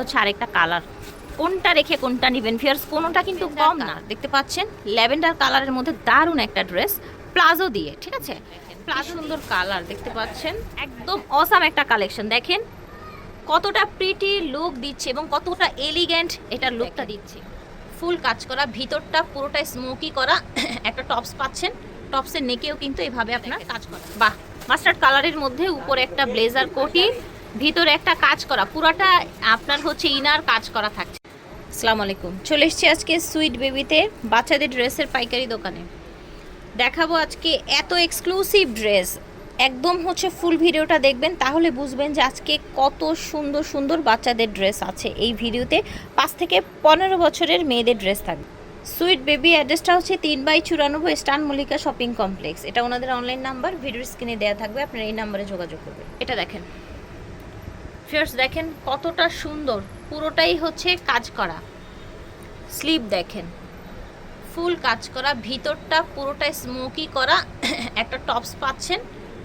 হচ্ছে আরেকটা কালার কোনটা রেখে কোনটা নেবেন? ফিয়ার্স কোনোটা কিন্তু কম না। দেখতে পাচ্ছেন ল্যাভেন্ডার কালারের মধ্যে দারুণ একটা ড্রেস প্লাজো দিয়ে ঠিক আছে? প্লাজো সুন্দর। কালার দেখতে পাচ্ছেন? একদম অসাম একটা কালেকশন দেখেন কতটা প্রিটি লুক দিচ্ছে এবং কতটা এলিগেন্ট এটা লুকটা দিচ্ছে। ফুল কাজ করা ভিতরটা পুরোটাই স্মোকি করা একটা টপস পাচ্ছেন। টপসের নেকেও কিন্তু এভাবে আপনার কাজ করা। বাহ! মাস্টার্ড কালারের মধ্যে উপরে একটা ব্লেজার কোটি ভিতরে একটা কাজ করা পুরোটা আপনার হচ্ছে ইনার কাজ করা থাকছে। আসসালামু আলাইকুম। চলে এসেছি আজকে সুইট বেবিতে বাচ্চাদের ড্রেসের পাইকারি দোকানে। দেখাবো আজকে এত এক্সক্লুসিভ ড্রেস একদম হচ্ছে ফুল ভিডিওটা দেখবেন তাহলে বুঝবেন যে আজকে কত সুন্দর সুন্দর বাচ্চাদের ড্রেস আছে। এই ভিডিওতে পাঁচ থেকে পনেরো বছরের মেয়েদের ড্রেস থাকবে। সুইট বেবি অ্যাড্রেসটা হচ্ছে তিন বাই চুরানব্বই স্টান মল্লিকা শপিং কমপ্লেক্স। এটা ওনাদের অনলাইন নাম্বার ভিডিও স্ক্রিনে দেওয়া থাকবে আপনারা এই নাম্বারে যোগাযোগ করবেন। এটা দেখেন। ফিয়ার্স দেখেন কতটা সুন্দর। পুরোটাই হচ্ছে কাজ করা। স্লিপ দেখেন। ফুল কাজ করা। ভিতরটা পুরোটাই স্মোকি করা। একটা টপস পাচ্ছেন।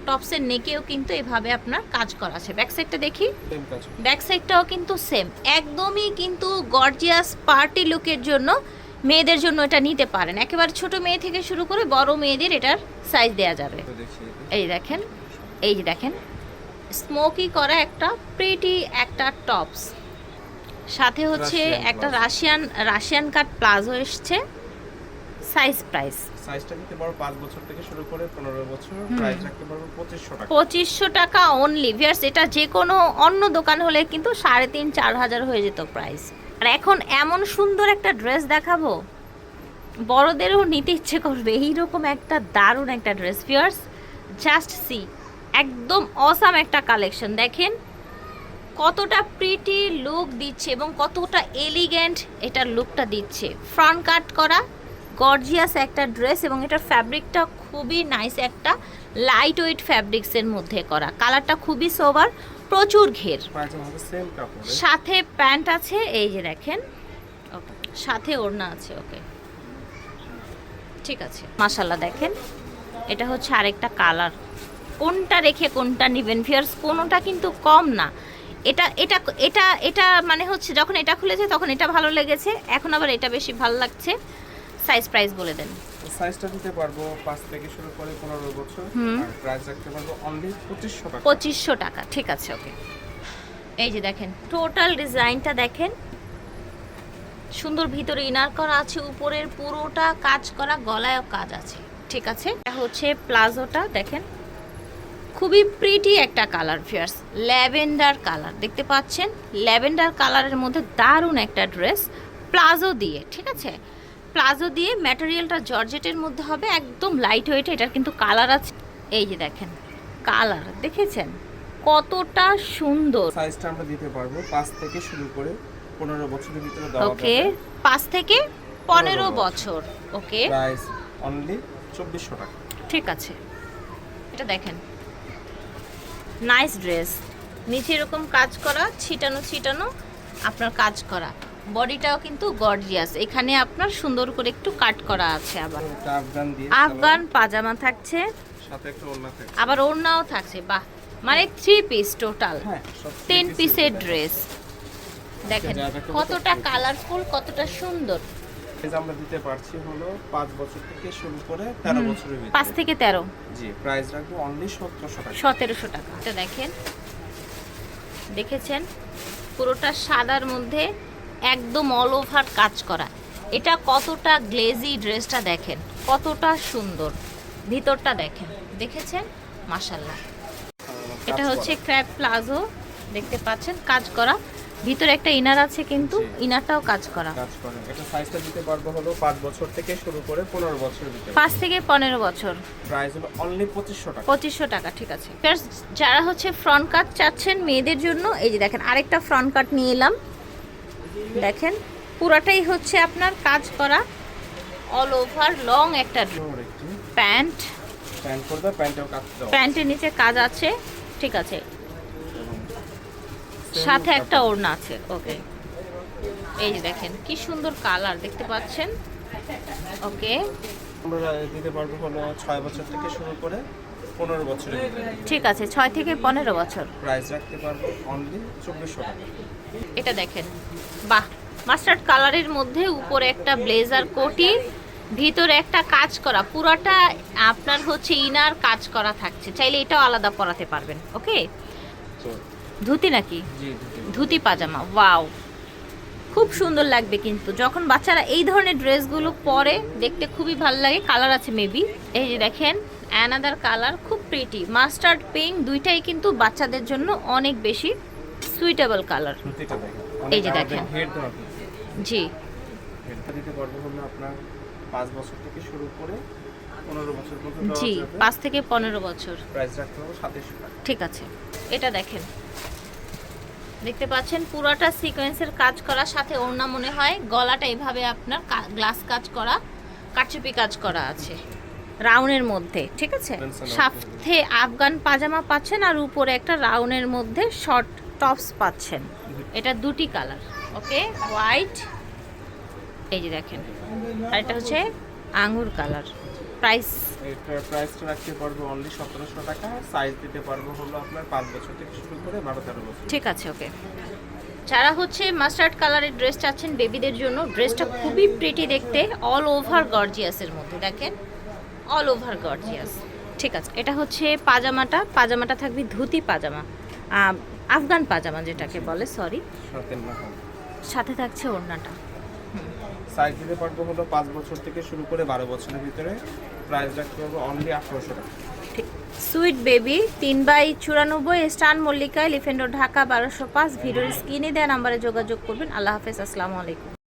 টপসের নেকেও কিন্তু এভাবে আপনার কাজ করা আছে। ব্যাক সাইডটা দেখি। ব্যাক সাইডটাও কিন্তু সেম একদমই কিন্তু গর্জিয়াস পার্টি লুকের জন্য মেয়েদের জন্য এটা নিতে পারেন। একেবারে ছোট মেয়ে থেকে শুরু করে বড় মেয়েদের এটার সাইজ দেওয়া যাবে। এই দেখেন। এই যে দেখেন। স্মোকি করা একটা প্রিটি একটা টপস সাথে হচ্ছে একটা রাশিয়ান রাশিয়ান কাট প্লাজো এসছে। সাইজ প্রাইস সাইজটা নিতে পারো পাঁচ বছর থেকে শুরু করে পনেরো বছর। প্রাইস রাখতে পারব পঁচিশশো টাকা। পঁচিশশো টাকা অনলি ভিয়ার্স এটা যে কোনো অন্য দোকান হলে কিন্তু সাড়ে তিন চার হাজার হয়ে যেত প্রাইস আর এখন এমন সুন্দর একটা ড্রেস দেখাবো। বড়দেরও নিতে ইচ্ছে করবে। এইরকম একটা দারুণ একটা ড্রেস ভিয়ার্স জাস্ট সি একদম অসাম একটা কালেকশন দেখেন কতটা প্রিটি লুক দিচ্ছে এবং কতটা এলিগেন্ট এটার লুকটা দিচ্ছে। ফ্রন্ট কাট করা গর্জিয়াস একটা ড্রেস এবং এটার ফ্যাব্রিকটা খুবই নাইস একটা লাইট ওয়েট ফ্যাব্রিক্সের মধ্যে করা। কালারটা খুবই সোবার প্রচুর ঘের। সাথে প্যান্ট আছে এই যে দেখেন। ওকে সাথে ওড়না আছে ওকে ঠিক আছে মাশাল্লাহ দেখেন। এটা হচ্ছে আরেকটা কালার কোনটা রেখে কোনটা নেবেন? ফিয়ার্স কোনোটা কিন্তু কম না। এটা এটা এটা এটা মানে হচ্ছে যখন এটা খুলেছে তখন এটা ভালো লেগেছে এখন আবার এটা বেশি ভালো লাগছে। সাইজ প্রাইস বলে দেন। সাইজটা দিতে পারব পাঁচ থেকে শুরু করে পনেরো বছর। হুম। আর প্রাইস রাখতে পারব অনলি পঁচিশশো টাকা। পঁচিশশো টাকা ঠিক আছে ওকে এই যে দেখেন টোটাল ডিজাইনটা দেখেন। সুন্দর ভিতরে ইনার করা আছে উপরের পুরোটা কাজ করা গলায়ও কাজ আছে ঠিক আছে। এটা হচ্ছে প্লাজোটা দেখেন। খুবই প্রিটি একটা কালার ফিয়ার্স ল্যাভেন্ডার কালার দেখতে পাচ্ছেন? ল্যাভেন্ডার কালারের মধ্যে দারুণ একটা ড্রেস প্লাজো দিয়ে ঠিক আছে? প্লাজো দিয়ে ম্যাটেরিয়ালটা জর্জেটের মধ্যে হবে একদম লাইট ওয়েট এটার কিন্তু কালার আছে। এই যে দেখেন কালার দেখেছেন? কতটা সুন্দর। সাইজটা আমরা দিতে পারব পাঁচ থেকে শুরু করে পনেরো বছরের ভিতরে দেওয়া ওকে পাঁচ থেকে পনেরো বছর। ওকে প্রাইস অনলি চব্বিশশো টাকা। ঠিক আছে। এটা দেখেন নাইস ড্রেস। নিচে এরকম কাজ করা ছিটানো ছিটানো আপনার কাজ করা। বডিটাও কিন্তু গর্জিয়াস। এখানে আপনার সুন্দর করে একটু কাট করা আছে আবার। আফগান পাজামা থাকছে। আবার ওড়নাও থাকছে বাহ! মানে থ্রি পিস টোটাল টেন পিসের ড্রেস দেখেন কতটা কালারফুল কতটা সুন্দর। প্রাইস আমরা দিতে পারছি হলো পাঁচ বছর থেকে শুরু করে তেরো বছরের পাঁচ থেকে তেরো। জি প্রাইস রাখব অনলি সতেরোশো টাকা। সতেরোশো টাকা। এটা দেখেন। দেখেছেন? পুরোটা সাদার মধ্যে একদম অল ওভার কাজ করা। এটা কতটা গ্লেজি ড্রেসটা দেখেন। কতটা সুন্দর। ভিতরটা দেখেন। দেখেছেন? মাসাল্লাহ এটা হচ্ছে ক্র্যাপ প্লাজো দেখতে পাচ্ছেন? কাজ করা। ভিতরে একটা ইনার আছে কিন্তু ইনারটাও কাজ করা। কাজ করে। এটা সাইজটা দিতে পারব হলো পাঁচ বছর থেকে শুরু করে পনেরো বছরের ভিতরে। পাঁচ থেকে পনেরো বছর। প্রাইস হলো অনলি পঁচিশশো টাকা। পঁচিশশো টাকা ঠিক আছে। First, যারা হচ্ছে ফ্রন্ট কাট চাচ্ছেন মেয়েদের জন্য এই যে দেখেন আরেকটা ফ্রন্ট কাট নিয়ে এলাম। দেখেন পুরাটাই হচ্ছে আপনার কাজ করা। অল ওভার লং একটা প্যান্ট। প্যান্ট করবে প্যান্টেও কাজ প্যান্টের নিচে কাজ আছে ঠিক আছে। সাথে একটা ওড়না আছে ওকে। এই যে দেখেন কি সুন্দর কালার দেখতে পাচ্ছেন? ওকে। আমরা দিতে পারব হলো ছয় বছর থেকে শুরু করে পনেরো বছরের ঠিক আছে ছয় থেকে পনেরো বছর। প্রাইস রাখতে পারব অনলি চব্বিশশো টাকা। এটা দেখেন বাহ মাস্টার্ড কালারের মধ্যে উপরে একটা ব্লেজার কোটি ভিতরে একটা কাজ করা পুরোটা আপনার হচ্ছে ইনার কাজ করা থাকছে চাইলে এটাও আলাদা পরাতে পারবেন ওকে? ধুতি নাকি? ধুতি। পাজামা ওয়াও। খুব সুন্দর লাগবে কিন্তু। যখন বাচ্চারা এই ধরনের ড্রেসগুলো পরে দেখতে খুবই ভালো লাগে। কালার আছে মেবি এই যে দেখেন অ্যানাদার কালার খুব প্রিটি মাস্টার্ড পিঙ্ক দুইটাই কিন্তু বাচ্চাদের জন্য অনেক বেশি সুইটেবল কালার এই যে দেখেন। জি। দিতে পারব আপনার পাঁচ বছর থেকে শুরু করে জি পাঁচ থেকে পনেরো বছর। ঠিক আছে এটা দেখেন। দেখতে পাচ্ছেন পুরোটা সিকোয়েন্সের কাজ করা সাথে ওড়না মনে হয় গলাটা এভাবে আপনার গ্লাস কাজ করা কারচুপি কাজ করা আছে রাউনের মধ্যে ঠিক আছে? সাথে আফগান পাজামা পাচ্ছেন আর উপরে একটা রাউনের মধ্যে শর্ট টপস পাচ্ছেন। এটা দুটি কালার ওকে হোয়াইট এই যে দেখেন আর এটা হচ্ছে আঙ্গুর কালার প্রাইস এটার প্রাইসটা রাখতে পারব অনলি সতেরোশো টাকা। সাইজ দিতে পারব হলো আপনার পাঁচ বছর থেকে শুরু করে বারো তেরো বছর। ঠিক আছে ওকে যারা হচ্ছে মাস্টার্ড কালারের ড্রেস চাচ্ছেন বেবিদের জন্য ড্রেসটা খুবই প্রিটি দেখতে অল ওভার গর্জিয়াসের মধ্যে দেখেন? অল ওভার গর্জিয়াস ঠিক আছে এটা হচ্ছে পাজামাটা। পাজামাটা থাকবে ধুতি পাজামা। আফগান পাজামা যেটাকে বলে সরি সাথে থাকছে ওড়নাটা। সাইজ দিতে পারব হলো পাঁচ বছর থেকে শুরু করে বারো বছরের ভিতরে প্রাইস রাখতে পারব অনলি আঠারোশো টাকা। সুইট বেবি তিন বাই চুরানব্বই স্টান মল্লিকা এলিফেন্ট ঢাকা বারোশো পাঁচ ভিডিওর স্ক্রিনে দেওয়া নাম্বারে যোগাযোগ করবেন। আল্লাহ হাফেজ আসসালামু আলাইকুম।